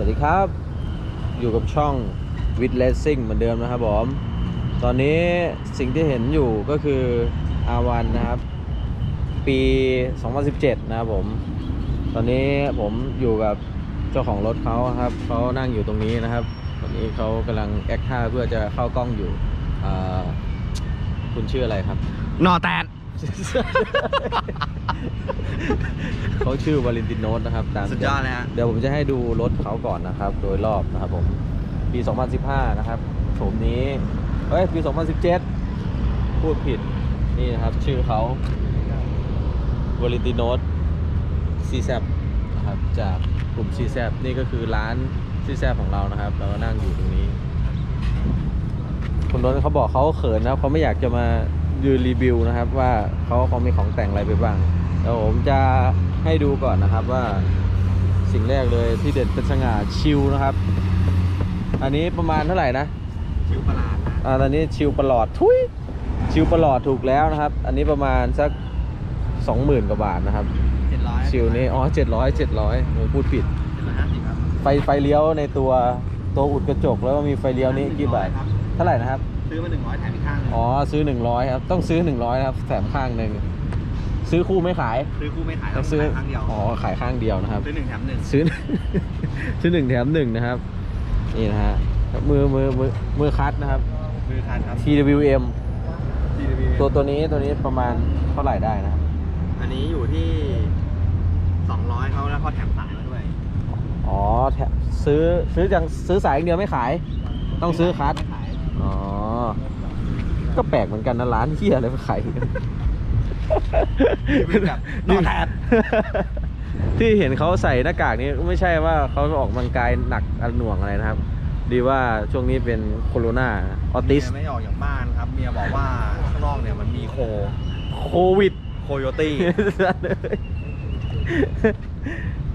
วัสดีครับ อยู่กับช่องวิดเลสซิ่งเหมือนเดิมนะครับผม ตอนนี้สิ่งที่เห็นอยู่ก็คือ R1 นะครับ ปี 2017 นะครับผม ตอนนี้ผมอยู่กับเจ้าของรถเขาครับเขานั่งอยู่ตรงนี้นะครับ ตอนนี้เขากำลังแอคท่าเพื่อจะเข้ากล้องอยู่อ่าคุณชื่ออะไรครับหนอแตน เขาชื่อวาเลนตินโนสนะครับตามสุดยอดเลยฮะ เดี๋ยวผมจะให้ดูรถเขาก่อนนะครับ โดยรอบนะครับผม ปี 2015 นะครับโฉมนี้ เอ้ย ปี 2017 พูดผิด นี่นะครับ ชื่อเขาวาเลนติโนสซีแซนะครับจากกลุ่มซีแซนี่ก็คือร้านซีแซของเรานะครับ เราก็นั่งอยู่ตรงนี้ คุณรถเขาบอกเขาเขินนะครับเขาไม่อยากจะมายืนรีวิวนะครับ ว่าเขาเขามีของแต่งอะไรไปบ้าง เดี๋ยวผมจะให้ดูก่อนนะครับว่าสิ่งแรกเลยที่เด่นเป็นสง่าชิลนะครับ อันนี้ประมาณเท่าไหร่นะคิวประหลาดนะอ่าตอนนี้ชิลประหลอดทุยชิลประหลอดถูกแล้วนะครับ อันนี้ประมาณสักสองหมื่นกว่าบาทนะครับ เจ็ดร้อยชิลนี้อ๋อเจ็ดร้อยเจ็ดร้อยผมพูดผิด เจ็ดร้อยห้าสิบครับไฟไฟเลี้ยวในตัวตัวอุดกระจกแล้วก็มีไฟเลี้ยวนี้กี่บาทครับเท่าไหร่นะครับ ซื้อมาหนึ่งร้อยแถมอีกข้างหนึ่งอ๋อซื้อ100ครับต้องซื้อ100นะครับแถมข้างหนึ่ง ซื้อคู่ไม่ขาย ซื้อคู่ไม่ขายต้ต้อองงซื้อขายครั้งเดียวอ๋อขายข้างเดียวนะครับ ซื้อหนึ่งแถมหนึ่งซื้อ ซื้อหนึ่งแถมหนึ่งนะครับ นี่นะฮะมือมือมือมือคัดนะครับ มือคันครับ TWM TW ตัวตัวนี้ตัวนี้ประมาณเท่าไหร่ได้นะครับ อันนี้อยู่ที่สองร้อยเขาแล้วเขาแถมสายมาด้วย อ๋อแถซื้อซื้อจังซื้อสายอย่างเดียวไม่ขาย ต้องซื้อคัดไม่ขายอ๋อก็แปลกเหมือนกันนะร้านเฮียอะไรมาขาย กันเป็นแบบหนอแตนที่เห็นเขาใส่หน้ากากนี้ไม่ใช่ว่าเขาออกกำลังกายหนักอันหน่วงอะไรนะครับ ดีว่าช่วงนี้เป็นโคโรนาออติส เมียไม่ออกจากบ้านครับ เมียบอกว่าข้างนอกเนี่ยมันมีโคโควิด โคโยตี้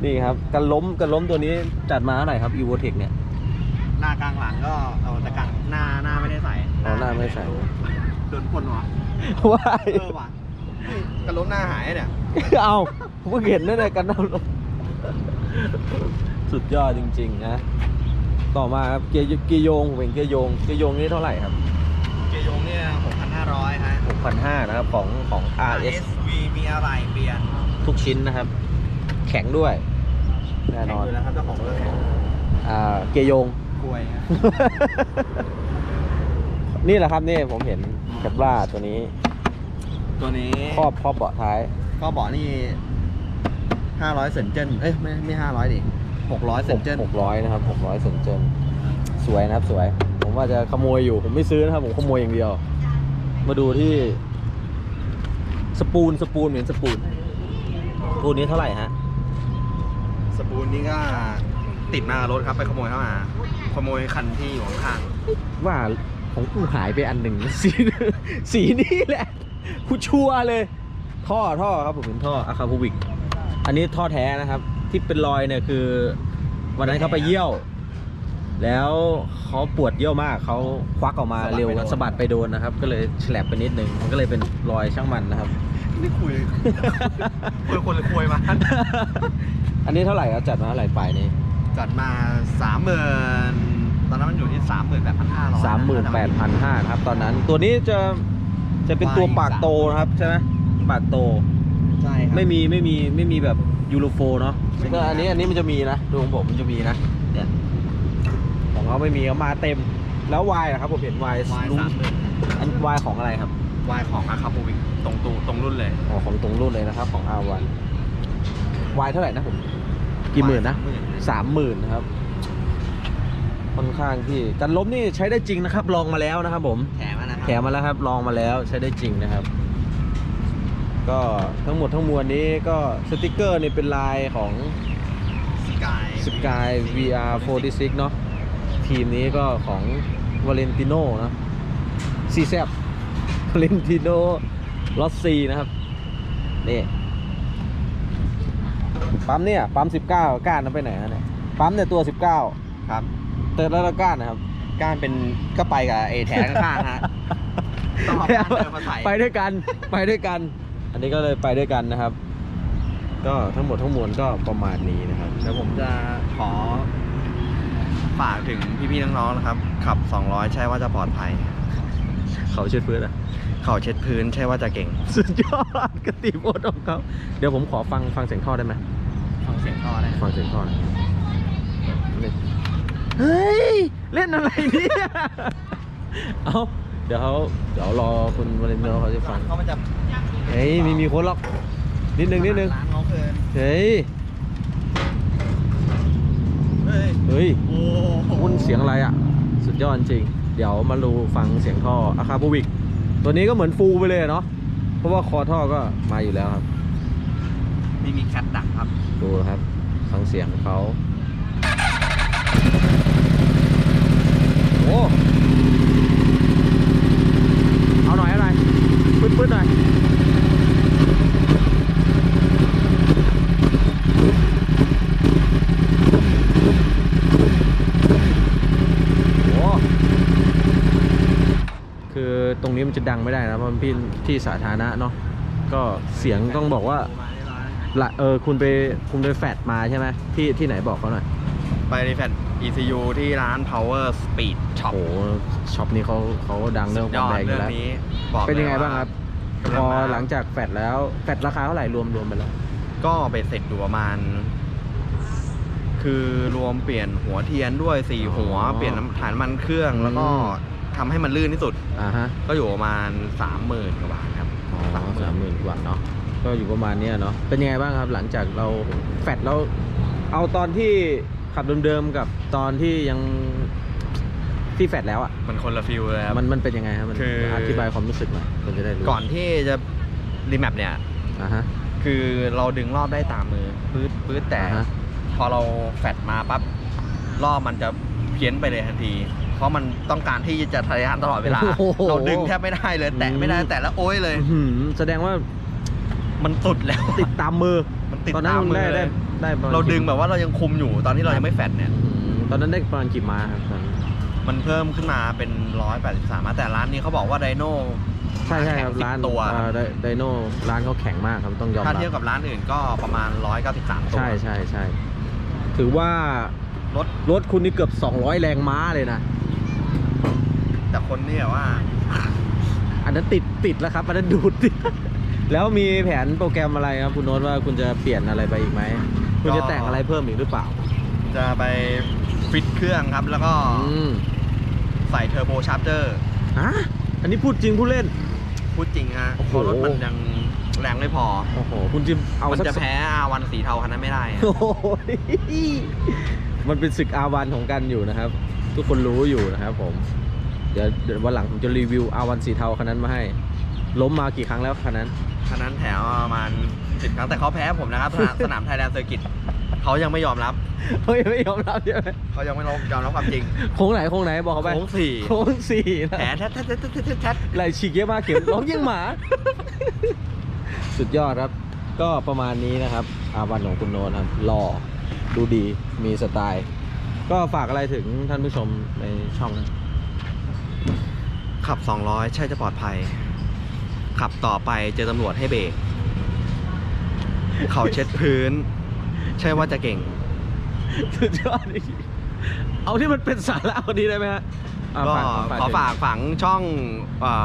นี่ครับกันล้มกันล้มตัวนี้จัดมาเท่าไหร่ครับ e v o t e c เนี่ย หน้ากลางหลังก็เอาแต่กลางหน้าหน้าไม่ได้ใส่อ๋อหน้าไม่ใส่ โดนพ่นวะว้าย เออว่ะเฮ้ย กระล้มหน้าหายเนี่ย เอาเพิ่งเห็นนั่นเลยกันเอาลงสุดยอดจริงๆนะ ต่อมาครับเกียร์เกียร์โยงผมเป็นเกียร์โยงเกียร์โยงนี่เท่าไหร่ครับ เกียร์ยงเนี่ย6,500ฮะ6,500นะครับของของ RS RSV มีอะไรเปลี่ยนทุกชิ้นนะครับ แข็งด้วยแน่นอนแข่งยู่แล้วครับเจ้าของรถแข่งอ่าเกียร์โยงกลวยฮะนี่แหละครับนี่ผมเห็นแคปล่าตัวนี้ ตัวนี้ครอบครอบเบาะท้าย ก็บอกนี่500เซนเจนเอ้ยไม่ไม่500ดิ600เซนเจนหกร้อยนะครับหกร้อยเซนเจนสวยนะครับสวย ผมว่าจะขโมยอยู่ ผมไม่ซื้อนะครับ ผมขโมยอย่างเดียว มาดูที่ สปูนสปูนเหมือนสปูนตัวนี้เท่าไหร่ฮะสปูนนี่ก็ติดมากับรถครับไปขโมยเข้ามา ขโมยคันที่อยู่ข้างว่าของกูหายไปอันหนึ่งสีสีนี้แหละ กูชัวร์เลย ท่อท่อครับผมเป็นท่ออะคาพูวิก อันนี้ท่อแท้นะครับ ที่เป็นรอยเนี่ยคือ วันนั้นเขาไปเยี่ยว แล้วเขาปวดเยี่ยวมากเขาควักออกมาเร็วสะบัดไปโดนนะครับ ก็เลยแฉลบไปนิดนึงมันก็เลยเป็นรอยช่างมันนะครับๆนี่คุย คุยคนหรือคุยมา อันนี้เท่าไหร่ครับจัดมาเท่าไหร่ปลายนี้จัดมาสามหมื่นตอนนั้นมันอยู่ที่สามหมื่นแปดพันห้าร้อยสามหมื่นแปดพันห้าครับตอนนั้น ตัวนี้จะ จะเป็นตัวปากโตนะครับใช่ไหมปากโต ใช่ครับไม่มีไม่มีไม่มีแบบยูโรโฟเนาะไม่มีก็อันนี้อันนี้มันจะมีนะดูของผมมันจะมีนะเนี่ยของเขาไม่มีเขามาเต็มแล้ววายนะครับผมเห็นวายวายลุงสามหมื่นอันวายของอะไรครับวายของอาคาโปวิกตรงตูตรงรุ่นเลยอ๋อของตรงรุ่นเลยนะครับ ของ R1 วายเท่าไหร่นะผมกี่หมื่นนะสามหมื่นนะครับค่อนข้างที่กันล้มนี่ใช้ได้จริงนะครับ ลองมาแล้วนะครับผมแถมอะนะครั แถมมาแล้วครับ ลองมาแล้วใช้ได้จริงนะครับ ก็ทั้งหมดทั้งมวลนี้ก็สติกเกอร์นี่เป็นลายของสกาย Sky VR 46 เนาะทีมนี้ก็ของวาเลนติโนนะซีแซบวาเลนติโนลอสซีนะครับ นี่ ปั๊มเนี่ย ปั๊ม 19 ก้านนั้นไปไหนฮะเนี่ย ปั๊มเนี่ยตัว 19 ครับ เติร์ดแล้วก้านนะครับ ก้านเป็นก็ไปกับเอแถข้างๆฮะต้องเอาก้านเดิมมาใส่ไปด้วยกันไปด้วยกัน อันนี้ก็เลยไปด้วยกันนะครับ ก็ทั้งหมดทั้งมวลก็ประมาณนี้นะครับเดี๋ยวผมจะขอฝากถึงพี่ๆน้องๆนะครับ ขับ 200 ใช่ว่าจะปลอดภัย เขาเช็ดพื้นอะเข่าเช็ดพื้นใช่ว่าจะเก่ง สุดยอดกติโพดของเขาเดี๋ยวผมขอฟังฟังเสียงท่อได้ไหมฟังเสียงท่อได้ฟังเสียงท่อหน่อยนี่เฮ้ย เล่นอะไรเนี่ย เอาเดี๋ยวเขาเดี๋ยวรอคุณวาเลนโนเขาจะฟัง เขามันจะเฮ้ยไม่มีคนหรอก นิดนึงนิดนึง ร้านเขาคือเฮ้ย เฮ้ย เฮ้ยโอ้โหคุณเสียงอะไรอะ สุดยอดจริง เดี๋ยวมาดูฟังเสียงท่ออาคาบูวิก ตัวนี้ก็เหมือนฟูลไปเลยอะเนาะ เพราะว่าคอท่อก็มาอยู่แล้วครับ ไม่มีแคทดักครับ ดูนะครับ ฟังเสียงเขาโอ้ เอาหน่อยเอาหน่อยปื๊ดปื๊ดหน่อยโอ้คือตรงนี้มันจะดังไม่ได้นะเพราะมันเป็นที่สาธารณะเนาะก็เสียงต้องบอกว่าละเออคุณไปคุณไปแฟดมาใช่ไหมที่ที่ไหนบอกเขาหน่อย ไปในแฟลต ECU ที่ร้าน Power Speed โอ้ Shop โหช็อปนี้เขาเขาดังเรื่องความแรงอเรื่ยู่องแล้ว นี้บอกเป็นยังไงลบ้างครับกำพลัอมาหลังจากแฟดแล้วแฟดราคาเท่าไหร่รวมรวมไปแล้ว ก็ไปเสร็จอยู่ประมาณ คือรวมเปลี่ยนหัวเทียนด้วยสี่หัวเปลี่ยนน้ำฐานน้ำมันเครื่อง แล้วก็ทำให้มันลื่นที่สุด อ่าฮะก็อยู่ประมาณสามหมื่นกว่าบาทครับ อ๋อสามหมื่นกว่าเนาะก็อยู่ประมาณเนี้ยเนาะเป็นยังไงบ้างครับ หลังจากเราแฟดแล้วเอาตอนที่ขับเดิมๆกับตอนที่ยัง ที่แฟดแล้วอะมันคนละฟิลเลยครับ มันมันเป็นยังไงครับมันคืออ ธิบายความรู้สึกหน่อยคนจะได้รู้ก่อนที่จะรีแมปเนี่ย อ่าฮะ คือเราดึงรอบได้ตามมือปื๊ดปื๊ดแต่ อ่าฮะ พอเราแฟดมาปั๊บรอบมันจะเพี้ยนไปเลยทันที เพราะมันต้องการที่จะทะยานตลอดเวลา โอ้โหเราดึงแทบไม่ได้เลย แตะไม่ได้อืม แตะแล้วโอ้ยเลย อื้อหือแสดงว่ามันสุดแล้ว ติดตามมือมันติดตอนนั้นตามมืได้อเลได้ยได้ประมณเราดึงกี่แบบว่าเรายังคุมอยู่ตอนที่เรายังไม่แฟดเนี่ย อืมตอนนั้นได้ประมาณกี่ม้าครับตอนนั้น มันเพิ่มขึ้นมาเป็น 183แต่ร้านนี้เขาบอกว่าไดโน่ใช่ใช่ครับแข่งร้าน10ตัวเอ่อไดไดโน่ร้านเขาแข็งมากครับต้องยอมถ้ารับเทียบกับร้านอื่นก็ประมาณ 193 ตัว ใช่ใช่ใช่ถือว่ารถรถคุณนี่เกือบ 200 แรงม้าเลยนะ แต่คนนี่แบบว่า อันนั้นติดติดแล้วครับ อันนั้นดูดติดแล้วมีแผนโปรแกรมอะไรครับคุณโน้ตว่าคุณจะเปลี่ยนอะไรไปอีกไหม คุณจะแต่งอะไรเพิ่มอีกหรือเปล่า จะไป ฟิตเครื่องครับ แล้วก็อืมใส่เทอร์โบชาร์จเจอร์ฮะอันนี้พูดจริงพูดเล่น พูดจริงฮะโอ้โห เพราะรถมันยังแรงไม่พอ โอ้โหคุณจิมเอามันสักจะแพ้อาวันสีเทาคันนั้นไม่ได้อะโอ้โหมันเป็นศึกอาวันของกันอยู่นะครับ ทุกคนรู้อยู่นะครับผมเดี๋ยวเดี๋ยววันหลังผมจะรีวิวอาวันสีเทาคันนั้นมาให้ ล้มมากี่ครั้งแล้วคันนั้น คันนั้นแถวประมาณสิบครั้งแต่เขาแพ้ผมนะครับสนามสนามไทยแลนด์เซอร์กิต เขายังไม่ยอมรับเฮ้ยไม่ยอมรับใช่ไหมเขายังไม่ยอมรับความจริงโค้งไหนโค้งไหนบอกเขาไปโค้งสี่โค้งสี่นะแผลแท้แท้แท้แท้แท้แท้ไหลฉีกเยอะมากเข็มร้องยังหมา สุดยอดครับ ก็ประมาณนี้นะครับอาวันของคุณโนตครับหล่อดูดีมีสไตล์ ก็ฝากอะไรถึงท่านผู้ชมในช่องนะขับ 200 ใช่จะปลอดภัย ขับต่อไปเจอตำรวจให้เบรกเขาเช็ดพื้น ใช่ว่าจะเก่ง สุดยอดจริงเอาที่มันเป็นสาระคนนี้ได้ไหมฮะอะก็ฝากขอถึง ฝากฝังช่องเอ่อ